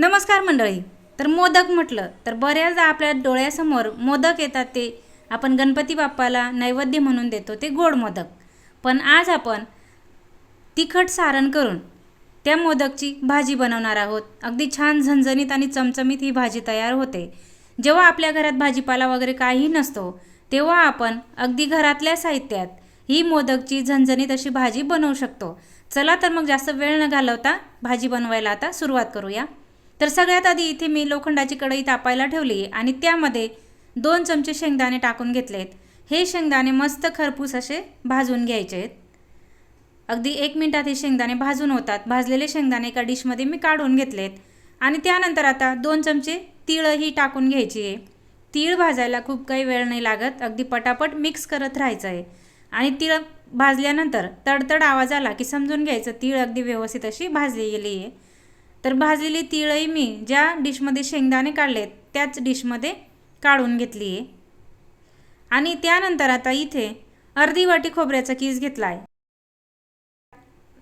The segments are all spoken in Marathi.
नमस्कार मंडळी. तर मोदक म्हटलं तर बऱ्याचदा आपल्या डोळ्यासमोर मोदक येतात ते. आपण गणपती बाप्पाला नैवेद्य म्हणून देतो ते गोड मोदक. पण आज आपण तिखट सारण करून त्या मोदकची भाजी बनवणार आहोत. अगदी छान झणझणीत आणि चमचमीत ही भाजी तयार होते. जेव्हा आपल्या घरात भाजीपाला वगैरे काही नसतो तेव्हा आपण अगदी घरातल्या साहित्यात ही मोदकची झणझणीत अशी भाजी बनवू शकतो. चला तर मग जास्त वेळ न घालवता भाजी बनवायला आता सुरुवात करूया. तर सगळ्यात आधी इथे मी लोखंडाची कढई तापायला ठेवली आणि त्यामध्ये दोन चमचे शेंगदाणे टाकून घेतलेत. हे शेंगदाणे मस्त खरपूस असे भाजून घ्यायचे आहेत. अगदी एक मिनटात हे शेंगदाणे भाजून होतात. भाजलेले शेंगदाणे एका डिशमध्ये मी काढून घेतलेत. आणि त्यानंतर आता दोन चमचे तिळही टाकून घ्यायची आहे. तीळ भाजायला खूप काही वेळ नाही लागत. अगदी पटापट मिक्स करत राहायचं आहे. आणि तीळ भाजल्यानंतर तडतड आवाज आला की समजून घ्यायचं तीळ अगदी व्यवस्थित अशी भाजली गेली आहे. तर भाजलेली तिळही मी ज्या डिशमध्ये शेंगदाणे काढलेत त्याच डिशमध्ये काढून घेतली आहे आणि त्यानंतर आता इथे अर्धी वाटी खोबऱ्याचा किस घेतला आहे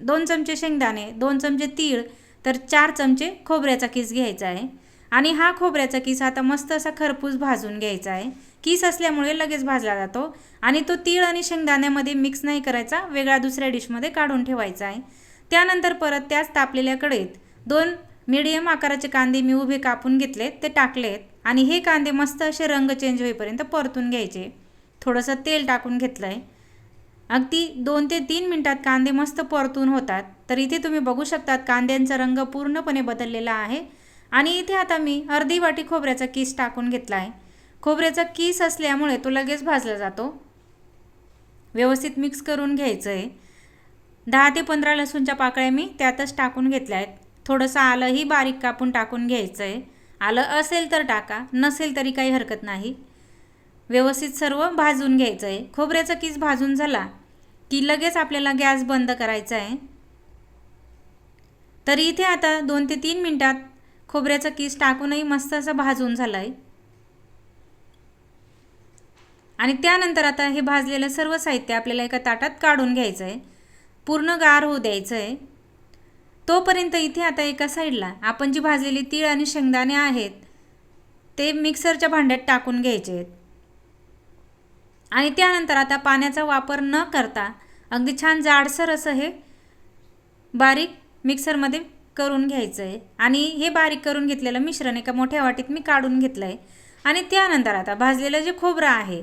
दोन चमचे शेंगदाणे दोन चमचे तीळ तर चार चमचे खोबऱ्याचा किस घ्यायचा आहे. आणि हा खोबऱ्याचा किस आता मस्त असा खरपूस भाजून घ्यायचा आहे. किस असल्यामुळे लगेच भाजला जातो. आणि तो तीळ आणि शेंगदाण्यामध्ये मिक्स नाही करायचा वेगळा दुसऱ्या डिशमध्ये काढून ठेवायचा आहे. त्यानंतर परत त्याच तापलेल्या कढईत दोन मिडियम आकाराचे कांदे मी उभे कापून घेतलेत ते टाकलेत आणि हे कांदे मस्त असे रंग चेंज होईपर्यंत परतून घ्यायचे. थोडंसं तेल टाकून घेतलं आहे अगदी दोन ते तीन मिनटात कांदे मस्त परतून होतात. तर इथे तुम्ही बघू शकतात कांद्यांचा रंग पूर्णपणे बदललेला आहे. आणि इथे आता मी अर्धी वाटी खोबऱ्याचा किस टाकून घेतला आहे खोबऱ्याचा किस असल्यामुळे तो लगेच भाजला जातो. व्यवस्थित मिक्स करून घ्यायचं आहे दहा ते पंधरा लसूणच्या पाकळ्या मी त्यातच टाकून घेतल्या आहेत थोडंसं आलंही बारीक कापून टाकून घ्यायचं आहे आलं असेल तर टाका नसेल तरी काही हरकत नाही. व्यवस्थित सर्व भाजून घ्यायचं आहे खोबऱ्याचा किस भाजून झाला की लगेच आपल्याला गॅस बंद करायचा आहे तर इथे आता दोन ते तीन मिनटात खोबऱ्याचा किस टाकूनही मस्त असं भाजून झालं आहे आणि त्यानंतर आता हे भाजलेलं सर्व साहित्य आपल्याला एका ताटात काढून घ्यायचं आहे पूर्ण गार होऊ द्यायचं आहे तोपर्यंत इथे आता एका साईडला आपण जी भाजलेली तीळ आणि शेंगदाणे आहेत ते मिक्सरच्या भांड्यात टाकून घ्यायचे आहेत. आणि त्यानंतर आता पाण्याचा वापर न करता अगदी छान जाडसर असं हे बारीक मिक्सरमध्ये करून घ्यायचं आहे आणि हे बारीक करून घेतलेलं मिश्रण एका मोठ्या वाटीत मी काढून घेतलं आहे आणि त्यानंतर आता भाजलेलं जे खोबरं आहे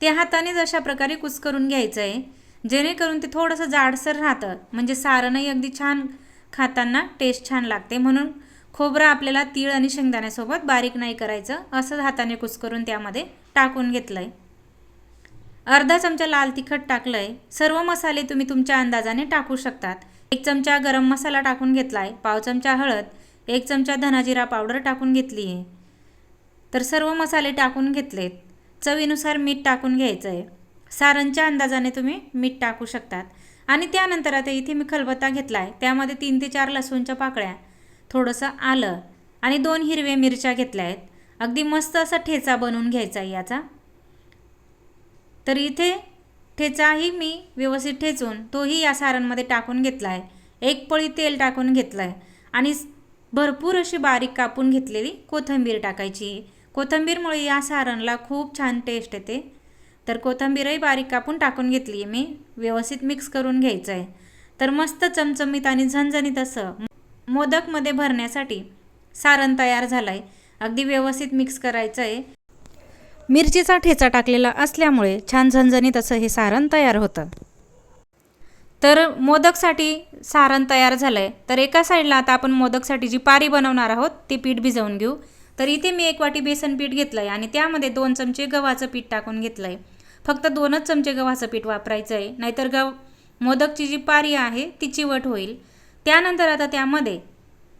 ते हातानेच अशा प्रकारे कुस्करून घ्यायचं आहे जेणेकरून ते थोडंसं जाडसर राहतं. म्हणजे सारणही अगदी छान खाताना टेस्ट छान लागते. म्हणून खोबरं आपल्याला तीळ आणि शेंगदाण्यासोबत बारीक नाही करायचं. असं हाताने कुस्करून त्यामध्ये टाकून घेतलं आहे अर्धा चमचा लाल तिखट टाकलं आहे सर्व मसाले तुम्ही तुमच्या अंदाजाने टाकू शकतात. एक चमचा गरम मसाला टाकून घेतला आहे पाव चमचा हळद. एक चमचा धनाजिरा पावडर टाकून घेतली आहे तर सर्व मसाले टाकून घेतलेत. चवीनुसार मीठ टाकून घ्यायचं आहे सारणच्या अंदाजाने तुम्ही मीठ टाकू शकतात. आणि त्यानंतर आता इथे मी खलबत्ता घेतला आहे त्यामध्ये तीन ते चार लसूणच्या पाकळ्या थोडंसं आलं आणि दोन हिरव्या मिरच्या घेतल्या आहेत. अगदी मस्त असा ठेचा बनवून घ्यायचा आहे याचा. तर इथे ठेचाही मी व्यवस्थित ठेचून तोही या सारांमध्ये टाकून घेतला आहे एक पळी तेल टाकून घेतलं आहे आणि भरपूर अशी बारीक कापून घेतलेली कोथिंबीर टाकायची. कोथिंबीरमुळे या सारणला खूप छान टेस्ट येते. तर कोथिंबीरही बारीक कापून टाकून घेतली आहे मी. व्यवस्थित मिक्स करून घ्यायचं आहे तर मस्त चमचमीत आणि झणझणीत असं मोदकमध्ये भरण्यासाठी सारण तयार झालं आहे अगदी व्यवस्थित मिक्स करायचं आहे मिरचीचा ठेचा टाकलेला असल्यामुळे छान झणझणीत असं हे सारण तयार होतं. तर मोदकसाठी सारण तयार झालं आहे तर एका साईडला आता आपण मोदकसाठी जी पारी बनवणार आहोत ती पीठ भिजवून घेऊ. तर इथे मी एक वाटी बेसन पीठ घेतलं आहे आणि त्यामध्ये दोन चमचे गव्हाचं पीठ टाकून घेतलं आहे फक्त दोनच चमचे गव्हाचं पीठ वापरायचं आहे नाहीतर गव मोदकची जी पारी आहे ती चिवट होईल. त्यानंतर आता त्यामध्ये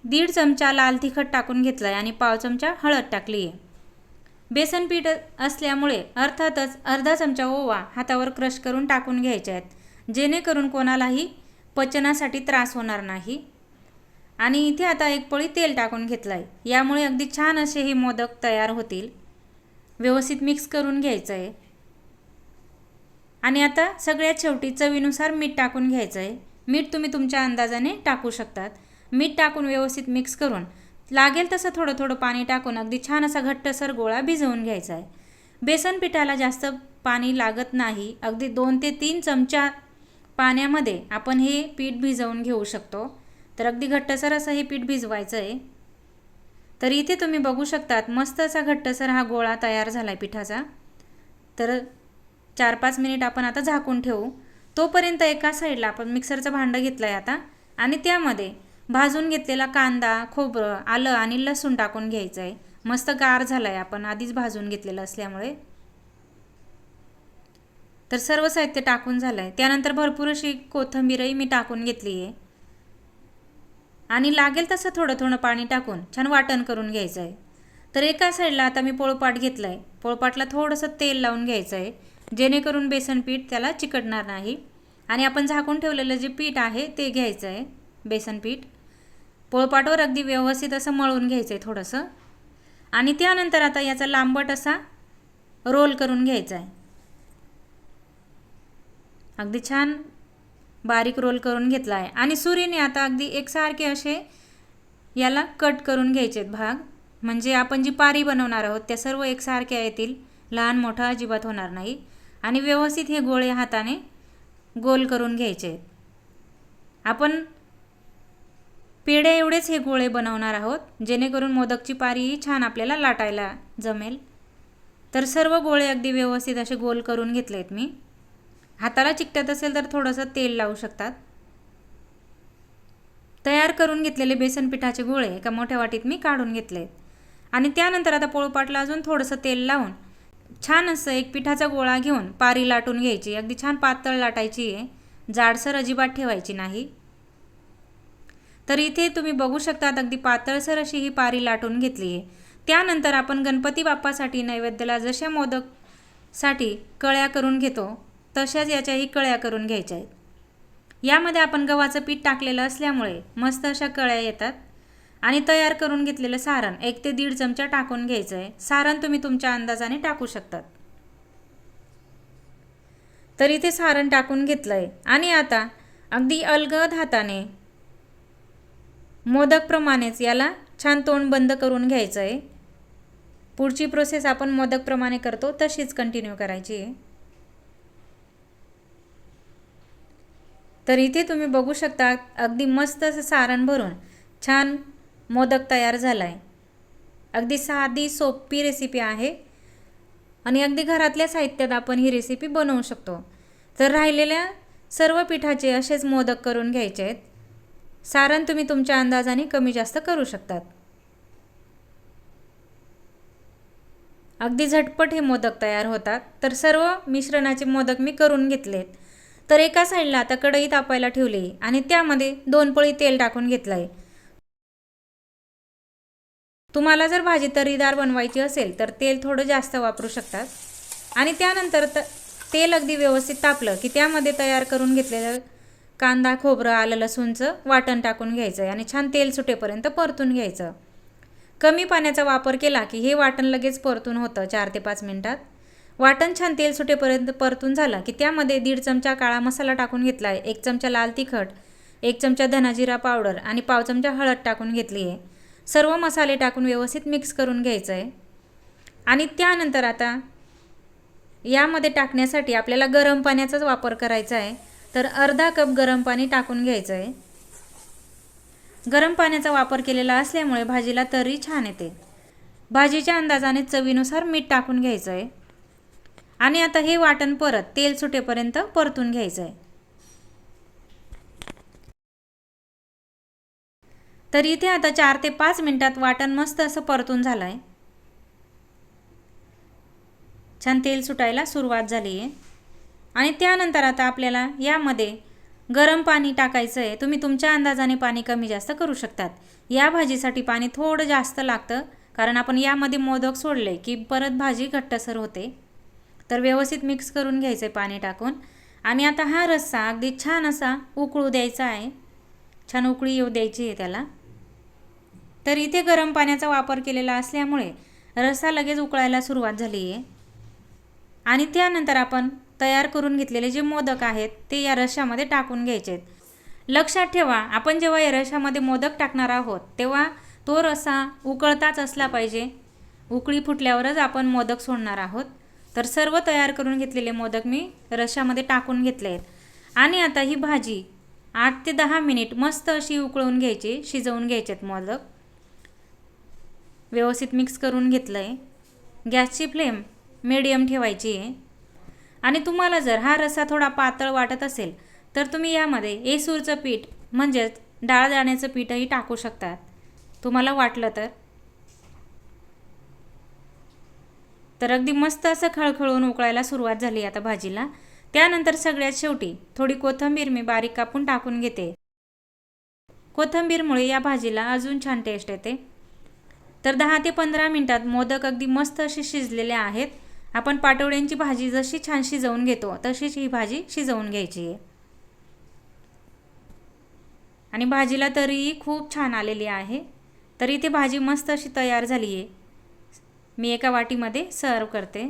दीड चमचा लाल तिखट टाकून घेतलं आहे आणि पाव चमचा हळद टाकली आहे बेसन पीठ असल्यामुळे अर्थातच अर्धा चमचा ओवा हातावर क्रश करून टाकून घ्यायचे आहेत जेणेकरून कोणालाही पचनासाठी त्रास होणार नाही. आणि इथे आता एक पळी तेल टाकून घेतलं आहे यामुळे अगदी छान असे हे मोदक तयार होतील. व्यवस्थित मिक्स करून घ्यायचं आहे आणि आता सगळ्यात शेवटी चवीनुसार मीठ टाकून घ्यायचं आहे मीठ तुम्ही तुमच्या अंदाजाने टाकू शकतात. मीठ टाकून व्यवस्थित मिक्स करून लागेल तसं थोडं थोडं पाणी टाकून अगदी छान असा घट्टसर गोळा भिजवून घ्यायचा आहे बेसन पिठाला जास्त पाणी लागत नाही. अगदी दोन ते तीन चमचा पाण्यामध्ये आपण हे पीठ भिजवून घेऊ शकतो. तर अगदी घट्टसर असं हे पीठ भिजवायचं आहे तर इथे तुम्ही बघू शकतात मस्त असा घट्टसर हा गोळा तयार झाला आहे पिठाचा. तर चार पाच मिनिट आपण आता झाकून ठेवू. तोपर्यंत एका साईडला आपण मिक्सरचं भांडं घेतलं आहे आता. आणि त्यामध्ये भाजून घेतलेला कांदा खोबरं आलं आणि लसूण टाकून घ्यायचं आहे मस्त गार झाला आहे आपण आधीच भाजून घेतलेलं असल्यामुळे. तर सर्व साहित्य टाकून झालं आहे त्यानंतर भरपूर अशी कोथिंबीरही मी टाकून घेतली आहे आणि लागेल तसं थोडं थोडं पाणी टाकून छान वाटण करून घ्यायचं आहे तर एका साईडला आता मी पोळपाट घेतलं आहे पोळपाटला थोडंसं तेल लावून घ्यायचं आहे जेणेकरून बेसन पीठ त्याला चिकटणार नाही. आणि आपण झाकून ठेवलेलं जे पीठ आहे ते घ्यायचं आहे बेसन पीठ. पोळपाटवर अगदी व्यवस्थित असं मळून घ्यायचं आहे थोडंसं. आणि त्यानंतर आता याचा लांबट असा रोल करून घ्यायचा आहे अगदी छान बारीक रोल करून घेतला आहे. आणि सुरीने आता अगदी एकसारखे असे याला कट करून घ्यायचे आहेत भाग. म्हणजे आपण जी पारी बनवणार आहोत त्या सर्व एकसारख्या येतील. लहान मोठा अजिबात होणार नाही. आणि व्यवस्थित हे गोळे हाताने गोल करून घ्यायचे आहेत आपण पेढ्या एवढेच हे गोळे बनवणार आहोत जेणेकरून मोदकची पारीही छान आपल्याला लाटायला जमेल. तर सर्व गोळे अगदी व्यवस्थित असे गोल करून घेतले आहेत मी. हाताला चिकटत असेल तर थोडंसं तेल लावू शकतात. तयार करून घेतलेले बेसन पिठाचे गोळे एका मोठ्या वाटीत मी काढून घेतले आणि त्यानंतर आता पोळपाटला अजून थोडंसं तेल लावून छान असं एक पिठाचा गोळा घेऊन पारी लाटून घ्यायची. अगदी छान पातळ लाटायची आहे. जाडसर अजिबात ठेवायची नाही. तर इथे तुम्ही बघू शकतात अगदी पातळसर अशी ही पारी लाटून घेतली आहे. त्यानंतर आपण गणपती बाप्पासाठी नैवेद्याला जशा मोदकसाठी कळ्या करून घेतो तशाच याच्याही कळ्या करून घ्यायच्या आहेत. यामध्ये आपण गव्हाचं पीठ टाकलेलं असल्यामुळे मस्त अशा कळ्या येतात आणि तयार करून घेतलेलं सारण एक ते दीड चमचा टाकून घ्यायचं आहे सारण तुम्ही तुमच्या अंदाजाने टाकू शकतात. तर इथे सारण टाकून घेतलं आहे आणि आता अगदी अलगद हाताने मोदकप्रमाणेच याला छान तोंड बंद करून घ्यायचं आहे पुढची प्रोसेस आपण मोदकप्रमाणे करतो तशीच कंटिन्यू करायची आहे. तर इथे तुम्ही बघू शकता अगदी मस्त असं सारण भरून छान मोदक तयार झाला आहे अगदी साधी सोपी रेसिपी आहे. आणि अगदी घरातल्या साहित्यात आपण ही रेसिपी बनवू शकतो. तर राहिलेल्या सर्व पिठाचे असेच मोदक करून घ्यायचे आहेत. सारण तुम्ही तुमच्या अंदाजाने कमी जास्त करू शकतात. अगदी झटपट हे मोदक तयार होतात. तर सर्व मिश्रणाचे मोदक मी करून घेतलेत. तर एका साईडला आता कढई तापायला ठेवली आणि त्यामध्ये दोन पळी तेल टाकून घेतलं आहे तुम्हाला जर भाजी तर्रीदार बनवायची असेल तर तेल थोडं जास्त वापरू शकतात. आणि त्यानंतर त तेल अगदी व्यवस्थित तापलं की त्यामध्ये तयार करून घेतलेलं कांदा खोबरं आलं लसूणचं वाटण टाकून घ्यायचं आहे आणि छान तेल सुटेपर्यंत परतून घ्यायचं. कमी पाण्याचा वापर केला की हे वाटण लगेच परतून होतं चार ते पाच मिनटात. वाटण छान तेल सुटेपर्यंत परतून झालं की त्यामध्ये दीड चमचा काळा मसाला टाकून घेतला आहे एक चमचा लाल तिखट एक चमचा धनाजिरा पावडर आणि पाव चमचा हळद टाकून घेतली आहे सर्व मसाले टाकून व्यवस्थित मिक्स करून घ्यायचं आहे आणि त्यानंतर आता यामध्ये टाकण्यासाठी आपल्याला गरम पाण्याचाच वापर करायचा आहे तर अर्धा कप गरम पाणी टाकून घ्यायचं आहे गरम पाण्याचा वापर केलेला असल्यामुळे भाजीला तरी छान येते. भाजीच्या अंदाजाने चवीनुसार मीठ टाकून घ्यायचं आहे आणि आता हे वाटण परत तेल सुटेपर्यंत परतून घ्यायचं आहे तर इथे आता चार ते पाच मिनटात वाटण मस्त असं परतून झालं आहे छान तेल सुटायला सुरुवात झाली आहे आणि त्यानंतर आता आपल्याला यामध्ये गरम पाणी टाकायचं आहे तुम्ही तुमच्या अंदाजाने पाणी कमी जास्त करू शकतात. या भाजीसाठी पाणी थोडं जास्त लागतं कारण आपण यामध्ये मोदक सोडले की परत भाजी घट्टसर होते. तर व्यवस्थित मिक्स करून घ्यायचं आहे पाणी टाकून. आणि आता हा रस्सा अगदी छान असा उकळू द्यायचा आहे. छान उकळी येऊ द्यायची आहे त्याला. तर इथे गरम पाण्याचा वापर केलेला असल्यामुळे रस्सा लगेच उकळायला सुरुवात झाली आहे आणि त्यानंतर आपण तयार करून घेतलेले जे मोदक आहेत ते या रश्श्यामध्ये टाकून घ्यायचे आहेत लक्षात ठेवा आपण जेव्हा या रश्श्यामध्ये मोदक टाकणार आहोत तेव्हा तो रस्सा उकळताच असला पाहिजे. उकळी फुटल्यावरच आपण मोदक सोडणार आहोत. तर सर्व तयार करून घेतलेले मोदक मी रशामध्ये टाकून घेतले आहेत. आणि आता ही भाजी आठ ते दहा मिनिट मस्त अशी उकळून घ्यायची शिजवून घ्यायचे आहेत मोदक. व्यवस्थित मिक्स करून घेतलं आहे गॅसची फ्लेम मिडियम ठेवायची आहे. आणि तुम्हाला जर हा रस्सा थोडा पातळ वाटत असेल तर तुम्ही यामध्ये एसूरचं पीठ म्हणजेच डाळ दाण्याचं पीठही टाकू शकतात तुम्हाला वाटलं तर. तर अगदी मस्त असं खळखळून उकळायला सुरुवात झाली आता भाजीला. त्यानंतर सगळ्यात शेवटी थोडी कोथिंबीर मी बारीक कापून टाकून घेते. कोथिंबीरमुळे या भाजीला अजून छान टेस्ट येते. तर दहा ते पंधरा मिनटात मोदक अगदी मस्त असे शिजलेले आहेत. आपण पाटवड्यांची भाजी जशी छान शिजवून घेतो तशीच ही भाजी शिजवून घ्यायची आहे. आणि भाजीला तरीही खूप छान आलेली आहे. तर इथे भाजी मस्त अशी तयार झाली आहे मी एका वाटीमध्ये सर्व करते.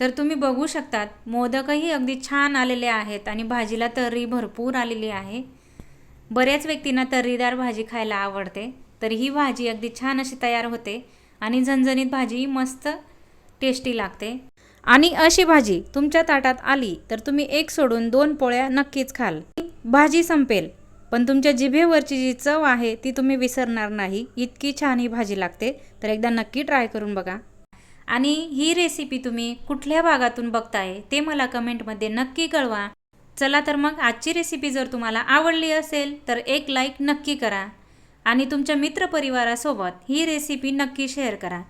तर तुम्ही बघू शकतात मोदकही अगदी छान आलेले आहेत आणि भाजीला तर्री भरपूर आलेली आहे. बऱ्याच व्यक्तींना तर्रीदार भाजी खायला आवडते तर ही भाजी अगदी छान अशी तयार होते आणि झणझणीत भाजी मस्त टेस्टी लागते. आणि अशी भाजी तुमच्या ताटात आली तर तुम्ही एक सोडून दोन पोळ्या नक्कीच खाल. भाजी संपेल. पण तुमच्या जिभेवरची जी चव आहे ती तुम्ही विसरणार नाही. इतकी छान ही भाजी लागते. तर एकदा नक्की ट्राय करून बघा. आणि ही रेसिपी तुम्ही कुठल्या भागातून बघताय ते मला कमेंटमध्ये नक्की कळवा. चला तर मग आजची रेसिपी जर तुम्हाला आवडली असेल तर एक लाईक नक्की करा. आणि तुमच्या मित्रपरिवारासोबत ही रेसिपी नक्की शेअर करा.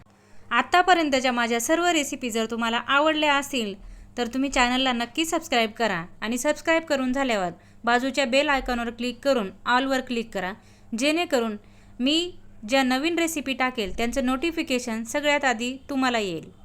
आत्तापर्यंतच्या माझ्या सर्व रेसिपी जर तुम्हाला आवडल्या असतील तर तुम्ही चॅनलला नक्की सबस्क्राईब करा. आणि सबस्क्राईब करून झाल्यावर बाजूच्या बेल आयकॉनवर क्लिक करून ऑलवर क्लिक करा. जेणेकरून मी ज्या नवीन रेसिपी टाकेल त्यांचं नोटिफिकेशन सगळ्यात आधी तुम्हाला येईल.